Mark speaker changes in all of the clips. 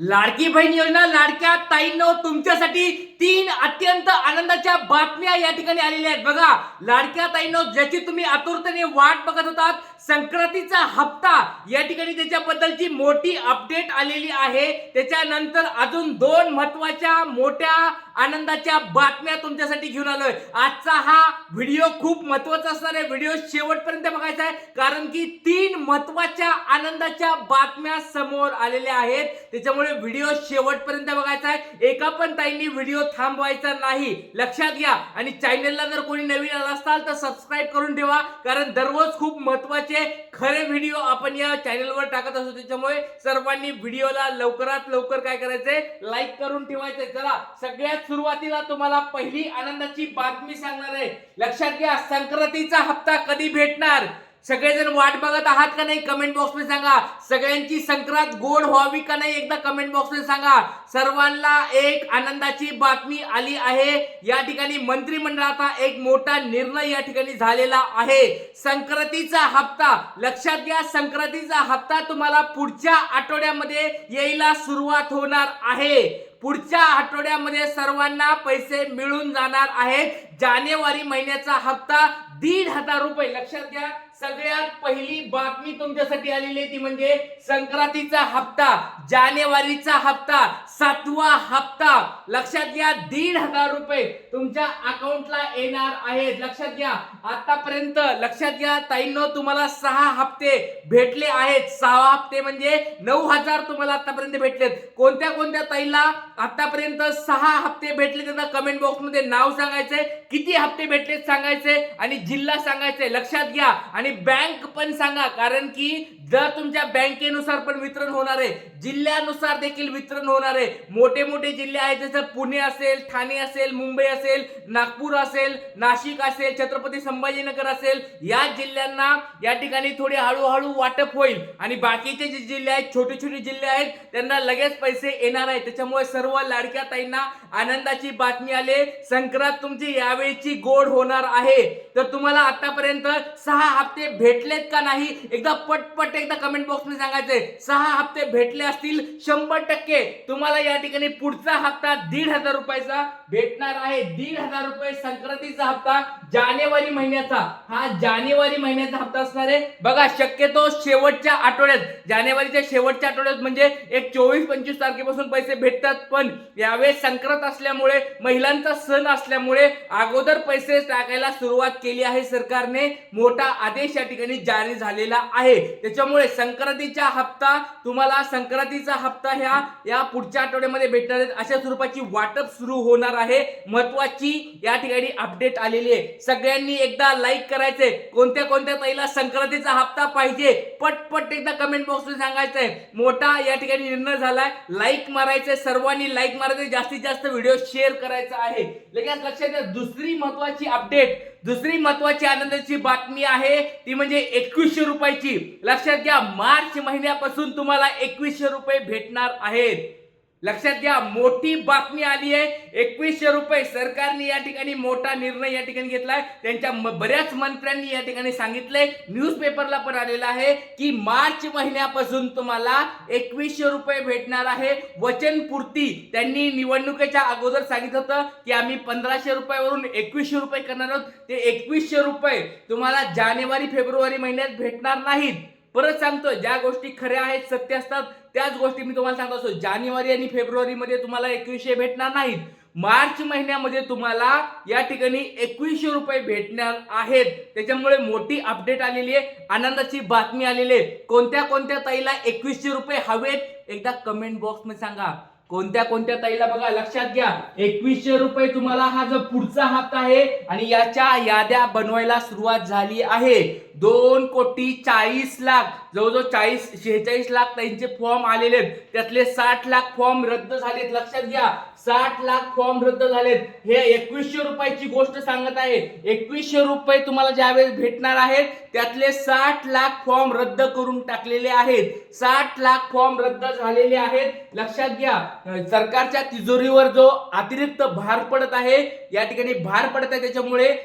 Speaker 1: लाडकी बहीण योजना लाडक्या ताईंनो तुमच्यासाठी तीन अत्यंत आनंदाच्या बातम्या या ठिकाणी आलेल्या आहेत. बघा लाडक्या ताईंनो ज्याची तुम्ही आतुरतेने वाट बघत होतात संक्रांतीचा हप्ता या ठिकाणी त्याच्याबद्दलची मोठी अपडेट आलेली आहे. त्याच्यानंतर अजून दोन महत्त्वाच्या मोठ्या आनंदाच्या बातम्या तुमच्यासाठी घेऊन आलोय. आजचा हा व्हिडिओ खूप महत्त्वाचा असणार आहे. व्हिडिओ शेवटपर्यंत बघायचा आहे कारण की तीन महत्त्वाच्या आनंदाच्या बातम्या समोर आलेल्या आहेत. त्याच्यामुळे व्हिडिओ शेवटपर्यंत बघायचा आहे. एका पण ताईंनी व्हिडिओ थांबवायचा नाही. लक्षात घ्या. आणि चॅनलला जर कोणी नवीन आला असाल तर सबस्क्राईब करून ठेवा. कारण दररोज खूप महत्त्वाचे खरे व्हिडिओ आपण या चॅनलवर टाकत असतो. त्याच्यामुळे सर्वांनी व्हिडिओला लवकरात लवकर काय करायचंय? लाईक करून ठेवायचंय. चला सगळ्यात सुरुवातीला तुम्हाला पहिली आनंदाची बातमी सांगणार आहे. लक्षात घ्या संक्रांतीचा हप्ता कधी भेटणार? सगळेजण वाट बघत आहात का नाही? कमेंट बॉक्समध्ये सांगा. सगळ्यांची संक्रांत गोड व्हावी का नाही? एकदा कमेंट बॉक्समध्ये सांगा. सर्वांना एक आनंदाची बातमी आली आहे. या ठिकाणी मंत्रिमंडळाचा एक मोठा निर्णय या ठिकाणी झालेला आहे. संक्रांतीचा हप्ता. लक्षात घ्या संक्रांतीचा हप्ता तुम्हाला पुढच्या आठवड्यामध्ये यायला सुरुवात होणार आहे. पुढच्या आठवड्यामध्ये सर्वांना पैसे मिळून जाणार आहेत. जानेवारी महिन्याचा हप्ता दीड हजार रुपये. लक्षात घ्या. सगळ्यात पहिली बातमी तुमच्यासाठी आलेली आहे ती म्हणजे संक्रांतीचा हप्ता जानेवारीचा हप्ता. सातवा हप्ता. लक्षात घ्या दीड हजार रुपये तुमच्या अकाउंटला येणार आहेत. लक्षात घ्या आतापर्यंत लक्षात घ्या ताईंनो तुम्हाला सहा हप्ते भेटले आहेत. सहा हप्ते म्हणजे नऊ हजार तुम्हाला आतापर्यंत भेटलेत. कोणत्या कोणत्या ताईला आतापर्यंत सहा हप्ते भेटले त्यांना कमेंट बॉक्समध्ये नाव सांगायचंय किती हप्ते भेटलेत सांगायचे आणि जिल्हा सांगायचे लक्षात घ्या आणि बँक पण सांगा कारण की जर तुमच्या बँकेनुसार पण वितरण होणार आहे जिल्ह्यानुसार देखील वितरण होणार आहे मोठे मोठे जिल्हे आहेत जसं पुणे असेल ठाणे असेल मुंबई असेल नागपूर असेल नाशिक असेल छत्रपती संभाजीनगर असेल या जिल्ह्यांना या ठिकाणी थोडे हळूहळू वाटप होईल. आणि बाकीचे जे जिल्हे आहेत छोटे छोटे जिल्हे आहेत त्यांना लगेच पैसे येणार आहेत. त्याच्यामुळे सर्व लाडक्या ताईंना आनंदाची बातमी आले संक्रांत तुमची यावेळीची गोड होणार आहे. तर तुम्हाला आतापर्यंत सहा हप्ते भेटलेत का नाही? एकदा पटपट एकदा कमेंट बॉक्समध्ये सांगायचंय. सहा हप्ते भेटले असतील शंभर टक्के. तुम्हाला या ठिकाणी पुढचा हप्ता दीड हजार रुपयाचा भेटणार आहे दीड हजार रुपये संक्रांतीचा हप्ता जानेवारी महिन्याचा. हा जानेवारी महिन्याचा हप्ता असणार आहे. बघा शक्यतो शेवटच्या आठवड्यात जानेवारीच्या शेवटच्या आठवड्यात म्हणजे एक चोवीस पंचवीस तारखेपासून पैसे भेटतात पण यावेळेस संक्रांत असल्यामुळे महिलांचा सण असल्यामुळे अगोदर पैसे टाकायला सुरुवात केली आहे सरकारने. मोठा आदेश या ठिकाणी जारी झालेला आहे. त्याच्यामुळे संक्रांतीचा हप्ता तुम्हाला संक्रांतीचा हप्ता ह्या या पुढच्या आठवड्यामध्ये भेटणार आहेत अशा स्वरूपाची वाटप सुरू होणार आहे. महत्वाची या ठिकाणी अपडेट आलेली आहे. सगळ्यांनी एकदा लाईक करायचंय. कोणत्या कोणत्या ताईला संक्रांतीचा हप्ता पाहिजे? पटपट एकदा कमेंट बॉक्समध्ये सांगायचंय. मोठा या ठिकाणी निर्णय झालाय. लाईक मारायचंय. सर्वांनी लाईक मारायचं जास्तीत जास्त व्हिडिओ शेअर करायचा आहे. लगेच लक्षात घ्या दुसरी महत्वाची अपडेट दुसरी महत्वाची आनंदाची बातमी आहे. ती म्हणजे एकवीसशे रुपयाची. लक्षात घ्या मार्च महिन्यापासून तुम्हाला एकवीसशे रुपये भेटणार आहेत. लक्षात घ्या मोठी बातमी आली आहे. एकवीसशे रुपये सरकारने या ठिकाणी मोठा निर्णय या ठिकाणी घेतलाय. त्यांच्या बऱ्याच मंत्र्यांनी या ठिकाणी सांगितलंय. न्यूजपेपरला पण आलेलं आहे की मार्च महिन्यापासून तुम्हाला एकवीसशे रुपये भेटणार आहे. वचनपूर्ती त्यांनी निवडणुकीच्या अगोदर सांगितलं होतं की आम्ही पंधराशे रुपयावरून एकवीसशे रुपये करणार आहोत. ते एकवीसशे रुपये तुम्हाला जानेवारी फेब्रुवारी महिन्यात भेटणार नाहीत. परत सांगतो ज्या गोष्टी खऱ्या आहेत सत्य असतात त्याच गोष्टी मी तुम्हाला सांगतो असतो. जानेवारी आणि फेब्रुवारीमध्ये तुम्हाला एकवीसशे भेटणार नाहीत. मार्च महिन्यामध्ये तुम्हाला या ठिकाणी एकवीसशे रुपये भेटणार आहेत. त्याच्यामुळे मोठी अपडेट आलेली आहे. आनंदाची बातमी आलेली आहे. कोणत्या कोणत्या ताईला एकवीसशे रुपये हवेत? एकदा कमेंट बॉक्समध्ये सांगा. कोणत्या कोणत्या ताईला बघा लक्षात घ्या. एकवीसशे रुपये तुम्हाला हा जो पुढचा हप्ता आहे आणि याच्या याद्या बनवायला सुरुवात झाली आहे. दोन कोटी चाळीस लाख जवळजवळ चाळीस शेहेचाळीस लाख त्यांचे फॉर्म आलेले आहेत. त्यातले साठ लाख फॉर्म रद्द झालेत. लक्षात घ्या साठ लाख फॉर्म रद्द झालेत. हे एकवीसशे रुपयाची गोष्ट सांगत आहे. एकवीसशे रुपये तुम्हाला ज्यावेळेस भेटणार आहेत त्यातले साठ लाख फॉर्म रद्द करून टाकलेले आहेत. साठ लाख फॉर्म रद्द झालेले आहेत. लक्षात घ्या सरकारच्या तिजोरीवर जो अतिरिक्त भार पडत आहे या ठिकाणी भार पडत आहे त्याच्यामुळे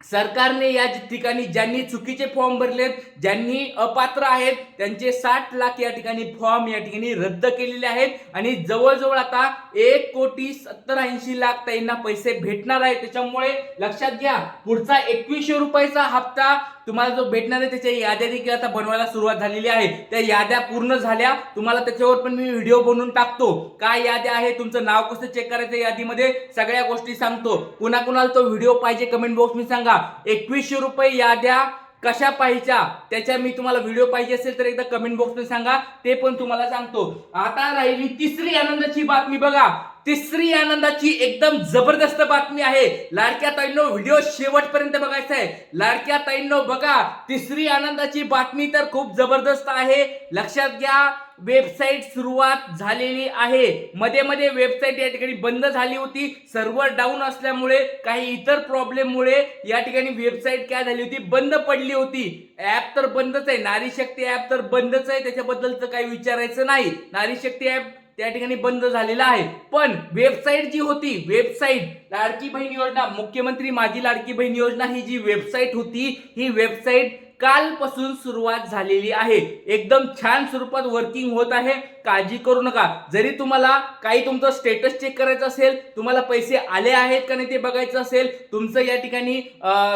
Speaker 1: सरकारने या ठिकाणी ज्यांनी चुकीचे फॉर्म भरलेत ज्यांनी अपात्र आहेत त्यांचे साठ लाख या ठिकाणी फॉर्म या ठिकाणी रद्द केलेले आहेत. आणि जवळजवळ आता एक कोटी सत्तर ऐंशी लाख त्यांना पैसे भेटणार आहे त्याच्यामुळे लक्षात घ्या पुढचा एकवीसशे रुपयाचा हप्ता तुम्हाला जो भेटणार आहे त्याच्या याद्या देखील आता बनवायला सुरुवात झालेली आहे त्या याद्या पूर्ण झाल्या तुम्हाला त्याच्यावर पण मी व्हिडिओ बनवून टाकतो. काय याद्या आहे तुमचं नाव कसं चेक करायचं यादीमध्ये सगळ्या गोष्टी सांगतो. कुणा कुणाला तो व्हिडिओ पाहिजे कमेंट बॉक्स मी सांगा. एकवीसशे रुपये याद्या कशा पाहिजा त्याच्या मी तुम्हाला व्हिडिओ पाहिजे असेल तर एकदा कमेंट बॉक्समध्ये सांगा. ते पण तुम्हाला सांगतो. आता राहिली तिसरी आनंदाची बातमी बघा. तिसरी आनंदाची एकदम जबरदस्त बातमी आहे. लाडक्या ताईंनो व्हिडिओ शेवटपर्यंत बघायचा आहे. लाडक्या ताईंनो बघा. तिसरी आनंदाची बातमी तर खूप जबरदस्त आहे. लक्षात घ्या. वेबसाईट सुरुवात झालेली आहे. मध्ये मध्ये वेबसाईट या ठिकाणी बंद झाली होती. सर्व्हर डाऊन असल्यामुळे काही इतर प्रॉब्लेममुळे या ठिकाणी वेबसाईट काय झाली होती? बंद पडली होती. ऍप तर बंदच आहे. नारी शक्ती ऍप तर बंदच आहे. त्याच्याबद्दलचं काही विचारायचं नाही. नारी शक्ती ऍप त्या ठिकाणी बंद झालेला आहे. पण वेबसाईट जी होती वेबसाईट लाडकी बहीण योजना मुख्यमंत्री माझी लाडकी बहीण योजना ही जी वेबसाईट होती ही वेबसाईट कालपासून सुरुवात झालेली आहे. एकदम छान स्वरूपात वर्किंग होत आहे. काळजी करू नका. जरी तुम्हाला काही तुमचं स्टेटस चेक करायचं असेल तुम्हाला पैसे आले आहेत का नाही ते बघायचं असेल तुमचं या ठिकाणी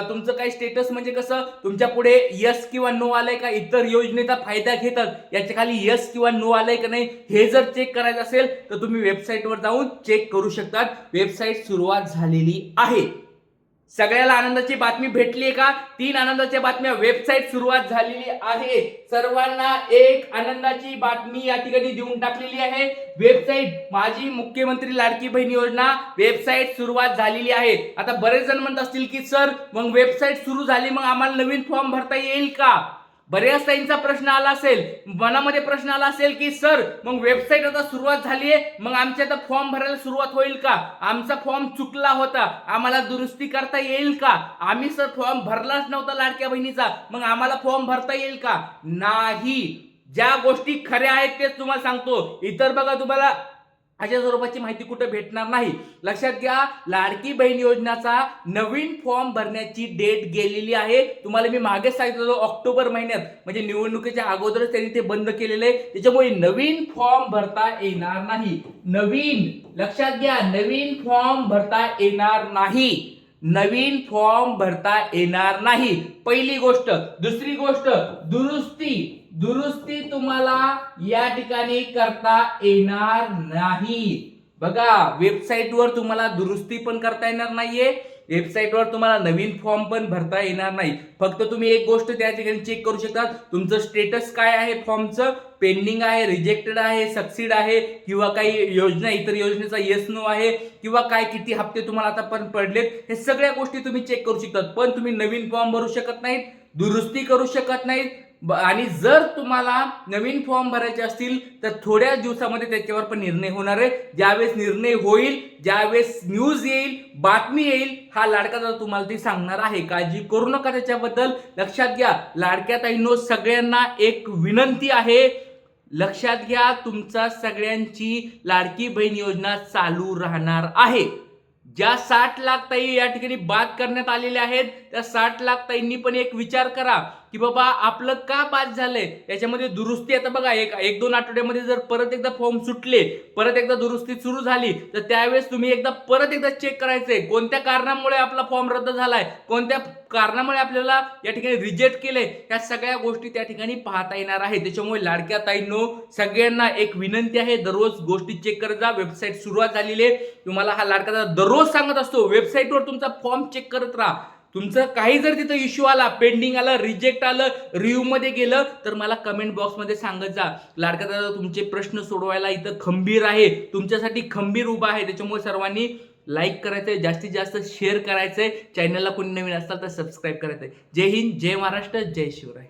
Speaker 1: तुमचं काही स्टेटस म्हणजे कसं तुमच्यापुढे यस किंवा नो आलंय का इतर योजनेचा फायदा घेतात. याच्या खाली यस किंवा नो आलंय का नाही हे जर चेक करायचं असेल तर तुम्ही वेबसाईटवर जाऊन चेक करू शकतात. वेबसाईट सुरुवात झालेली आहे. सगळ्याला आनंदाची बातमी भेटली आहे का? तीन आनंदाच्या बातम्या वेबसाईट सुरुवात झालेली आहे. सर्वांना एक आनंदाची बातमी या ठिकाणी देऊन टाकलेली आहे. वेबसाईट माझी मुख्यमंत्री लाडकी बहीण योजना वेबसाईट सुरुवात झालेली आहे. आता बरेच जण म्हणत असतील की सर मग वेबसाईट सुरू झाली मग आम्हाला नवीन फॉर्म भरता येईल का? बऱ्याच ताईंचा प्रश्न आला असेल मनामध्ये प्रश्न आला असेल की सर मग वेबसाईट आता सुरुवात झाली आहे मग आमच्या आता फॉर्म भरायला सुरुवात होईल का? आमचा फॉर्म चुकला होता आम्हाला दुरुस्ती करता येईल का? आम्ही सर फॉर्म भरलाच नव्हता लाडक्या बहिणीचा मग आम्हाला फॉर्म भरता येईल का? नाही. ज्या गोष्टी खऱ्या आहेत तेच तुम्हाला सांगतो. इतर बघा तुम्हाला अशा स्वरूपाची माहिती कुठे भेटणार नाही. लक्षात घ्या लाडकी बहीण योजनाचा नवीन फॉर्म भरण्याची डेट गेलेली आहे. तुम्हाला मी मागेच सांगितलं ऑक्टोबर महिन्यात म्हणजे निवडणुकीच्या अगोदरच त्यांनी ते बंद केलेले आहे. त्याच्यामुळे नवीन फॉर्म भरता येणार नाही. नवीन लक्षात घ्या नवीन फॉर्म भरता येणार नाही. नवीन फॉर्म भरता येणार नाही. पहिली गोष्ट. दुसरी गोष्ट दुरुस्ती. दुरुस्ती तुम्हाला या ठिकाणी करता येणार नाही. बघा वेबसाईटवर तुम्हाला दुरुस्ती पण करता येणार नाहीये. वेबसाईटवर तुम्हाला नवीन फॉर्म पण भरता येणार नाही. फक्त तुम्ही एक गोष्ट त्या ठिकाणी चेक करू शकता तुमचं स्टेटस काय आहे फॉर्मचं पेंडिंग आहे रिजेक्टेड आहे सक्सीड आहे किंवा काही योजना इतर योजनेचा येस नो आहे किंवा काय किती हप्ते तुम्हाला आता पण पडलेत हे सगळ्या गोष्टी तुम्ही चेक करू शकतात. पण तुम्ही नवीन फॉर्म भरू शकत नाहीत दुरुस्ती करू शकत नाहीत आणि जर तुम्हाला नवीन फॉर्म भरायचे असतील तर थोड्या दिवसामध्ये त्याच्यावर पण निर्णय होणार आहे. ज्यावेळेस निर्णय होईल ज्यावेळेस न्यूज येईल बातमी येईल हा लाडका दादा तुम्हाला ती सांगणार आहे. काळजी करू नका त्याच्याबद्दल. लक्षात घ्या लाडक्या ताईनो सगळ्यांना एक विनंती आहे. लक्षात घ्या तुमचा सगळ्यांची लाडकी बहीण योजना चालू राहणार आहे. ज्या साठ लाख ताई या ठिकाणी बाद करण्यात आलेल्या आहेत त्या साठ लाख ताईंनी पण एक विचार करा. की बाबा आपलं का पास झालंय? याच्यामध्ये दुरुस्ती आता बघा एक एक दोन आठवड्यामध्ये जर परत एकदा फॉर्म सुटले परत एकदा दुरुस्ती सुरू झाली तर त्यावेळेस तुम्ही एकदा परत एकदा चेक करायचंय. कोणत्या कारणामुळे आपला फॉर्म रद्द झालाय? कोणत्या कारणामुळे आपल्याला या ठिकाणी रिजेक्ट केलंय? ह्या सगळ्या गोष्टी त्या ठिकाणी पाहता येणार आहे. त्याच्यामुळे लाडक्या ताईंनो सगळ्यांना एक विनंती आहे दररोज गोष्टी चेक करत जा. वेबसाईट सुरुवात झालेली आहे. तुम्हाला हा लाडका दररोज सांगत असतो वेबसाईटवर तुमचा फॉर्म चेक करत राहा. तुमचं काही जर तिथं इश्यू आला पेंडिंग आलं रिजेक्ट आलं रिव्ह्यूमध्ये गेलं तर मला कमेंट बॉक्समध्ये सांगत जा. लाडका दादा तुमचे प्रश्न सोडवायला इथं खंबीर आहे. तुमच्यासाठी खंबीर उभा आहे. त्याच्यामुळे सर्वांनी लाईक करायचंय जास्तीत जास्त शेअर करायचंय. चॅनलला कोणी नवीन असतात तर सबस्क्राईब आहे जय हिंद जय महाराष्ट्र जय शिवराय.